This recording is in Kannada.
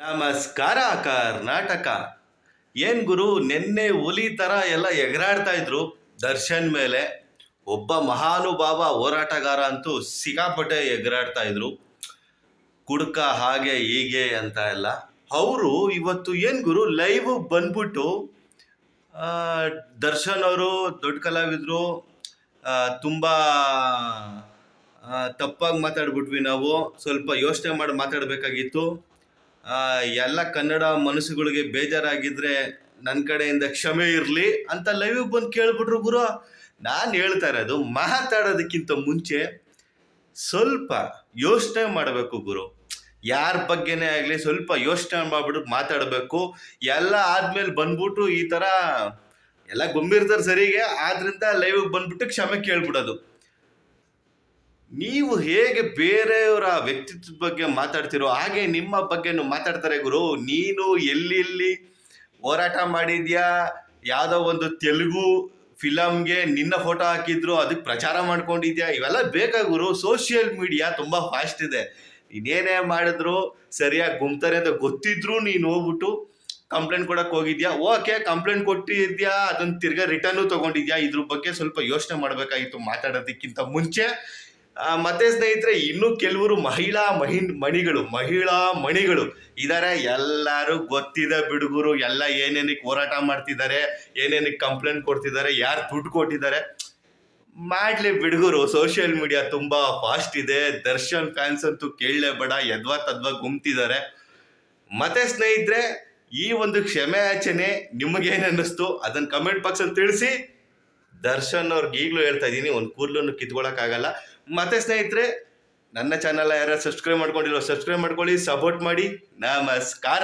ನಮಸ್ಕಾರ, ಕರ್ನಾಟಕ. ಏನ್ ಗುರು, ನಿನ್ನೆ ಹುಲಿ ತರ ಎಲ್ಲ ಎಗರಾಡ್ತಾ ಇದ್ರು ದರ್ಶನ್ ಮೇಲೆ. ಒಬ್ಬ ಮಹಾನುಭಾವ ಹೋರಾಟಗಾರ ಅಂತೂ ಸಿಕ್ಕಾಪಟ್ಟೆ ಎಗರಾಡ್ತಾ ಇದ್ರು. ಕುಡ್ಕ ಹಾಗೆ ಹೀಗೆ ಅಂತ ಎಲ್ಲ. ಅವರು ಇವತ್ತು ಏನ್ ಗುರು ಲೈವ್ ಬಂದ್ಬಿಟ್ಟು ದರ್ಶನ್ ಅವರು ದೊಡ್ಡ ಕಲಾವಿದ್ರು. ತುಂಬಾ ತಪ್ಪಾಗಿ ಮಾತಾಡ್ಬಿಟ್ವಿ ನಾವು. ಸ್ವಲ್ಪ ಯೋಚನೆ ಮಾಡಿ ಮಾತಾಡಬೇಕಾಗಿತ್ತು. ಎಲ್ಲ ಕನ್ನಡ ಮನಸ್ಸುಗಳಿಗೆ ಬೇಜಾರಾಗಿದ್ರೆ ನನ್ನ ಕಡೆಯಿಂದ ಕ್ಷಮೆ ಇರಲಿ ಅಂತ ಲೈವ್ ಬಂದು ಕೇಳ್ಬಿಟ್ರು ಗುರು. ನಾನು ಹೇಳ್ತಾ ಇರೋದು, ಮಾತಾಡೋದಕ್ಕಿಂತ ಮುಂಚೆ ಸ್ವಲ್ಪ ಯೋಚನೆ ಮಾಡಬೇಕು ಗುರು. ಯಾರ ಬಗ್ಗೆನೇ ಆಗಲಿ ಸ್ವಲ್ಪ ಯೋಚನೆ ಮಾಡ್ಬಿಟ್ಟು ಮಾತಾಡಬೇಕು. ಎಲ್ಲ ಆದ್ಮೇಲೆ ಬಂದ್ಬಿಟ್ಟು ಈ ಥರ ಎಲ್ಲ ಗೊಂಬಿರ್ತಾರೆ ಸರಿಗೆ ಆದ್ರಿಂದ ಲೈವ್ಗೆ ಬಂದ್ಬಿಟ್ಟು ಕ್ಷಮೆ ಕೇಳ್ಬಿಡೋದು. ನೀವು ಹೇಗೆ ಬೇರೆಯವರ ವ್ಯಕ್ತಿತ್ವದ ಬಗ್ಗೆ ಮಾತಾಡ್ತಿರೋ ಹಾಗೆ ನಿಮ್ಮ ಬಗ್ಗೆನೂ ಮಾತಾಡ್ತಾರೆ ಗುರು. ನೀನು ಎಲ್ಲೆಲ್ಲಿ ಹೋರಾಟ ಮಾಡಿದ್ಯಾ? ಯಾವುದೋ ಒಂದು ತೆಲುಗು ಫಿಲಮ್ಗೆ ನಿನ್ನ ಫೋಟೋ ಹಾಕಿದ್ರು, ಅದಕ್ಕೆ ಪ್ರಚಾರ ಮಾಡ್ಕೊಂಡಿದ್ಯಾ? ಇವೆಲ್ಲ ಬೇಕಾ ಗುರು? ಸೋಷಿಯಲ್ ಮೀಡಿಯಾ ತುಂಬ ಫಾಸ್ಟ್ ಇದೆ. ಇನ್ನೇನೇ ಮಾಡಿದ್ರು ಸರಿಯಾಗಿ ಗುಮ್ತಾರೆ ಅಂತ ಗೊತ್ತಿದ್ರು ನೀನು ಹೋಗ್ಬಿಟ್ಟು ಕಂಪ್ಲೇಂಟ್ ಕೊಡಕ್ಕೆ ಹೋಗಿದ್ಯಾ? ಓಕೆ ಕಂಪ್ಲೇಂಟ್ ಕೊಟ್ಟಿದ್ಯಾ? ಅದನ್ನು ತಿರ್ಗಾ ರಿಟರ್ನು ತಗೊಂಡಿದ್ಯಾ? ಇದ್ರ ಬಗ್ಗೆ ಸ್ವಲ್ಪ ಯೋಚನೆ ಮಾಡಬೇಕಾಗಿತ್ತು ಮಾತಾಡೋದಕ್ಕಿಂತ ಮುಂಚೆ. ಮತ್ತೆ ಸ್ನೇಹಿತರೆ, ಇನ್ನೂ ಕೆಲವರು ಮಹಿಳಾ ಮಹಿ ಮಣಿಗಳು, ಮಹಿಳಾ ಮಣಿಗಳು. ಇದಾರೆ, ಎಲ್ಲರೂ ಗೊತ್ತಿದೆ ಬಿಡುಗರು, ಎಲ್ಲ ಏನೇನಕ್ಕೆ ಹೋರಾಟ ಮಾಡ್ತಿದ್ದಾರೆ ಏನೇನಕ್ಕೆ ಕಂಪ್ಲೇಂಟ್ ಕೊಡ್ತಿದ್ದಾರೆ, ಯಾರು ದುಡ್ಡು ಕೊಟ್ಟಿದ್ದಾರೆ. ಮಾಡ್ಲಿ ಬಿಡುಗರು ಸೋಷಿಯಲ್ ಮೀಡಿಯಾ ತುಂಬಾ ಫಾಸ್ಟ್ ಇದೆ. ದರ್ಶನ್ ಫ್ಯಾನ್ಸ್ ಅಂತೂ ಕೇಳಲೇಬೇಡ, ಯದ್ವಾ ತದ್ವಾ ಗುಮ್ತಿದ್ದಾರೆ. ಮತ್ತೆ ಸ್ನೇಹಿತರೆ, ಈ ಒಂದು ಕ್ಷಮೆ ಆಚನೆ ನಿಮಗೇನು ಅನ್ನಿಸ್ತು? ಅದನ್ನ ಕಮೆಂಟ್ ಬಾಕ್ಸಲ್ಲಿ ತಿಳಿಸಿ. ದರ್ಶನ್ ಅವ್ರಿಗೆ ಈಗಲೂ ಹೇಳ್ತಾ ಇದ್ದೀನಿ, ಒಂದು ಕೂದಲನ್ನು ಕಿತ್ಕೊಳ್ಳೋಕ್ಕಾಗಲ್ಲ ಮತ್ತೆ ಸ್ನೇಹಿತರೆ, ನನ್ನ ಚಾನಲ್ ಯಾರು ಸಬ್ಸ್ಕ್ರೈಬ್ ಮಾಡ್ಕೊಂಡಿಲ್ಲ ಸಬ್ಸ್ಕ್ರೈಬ್ ಮಾಡ್ಕೊಳ್ಳಿ ಸಪೋರ್ಟ್ ಮಾಡಿ. ನಮಸ್ಕಾರ.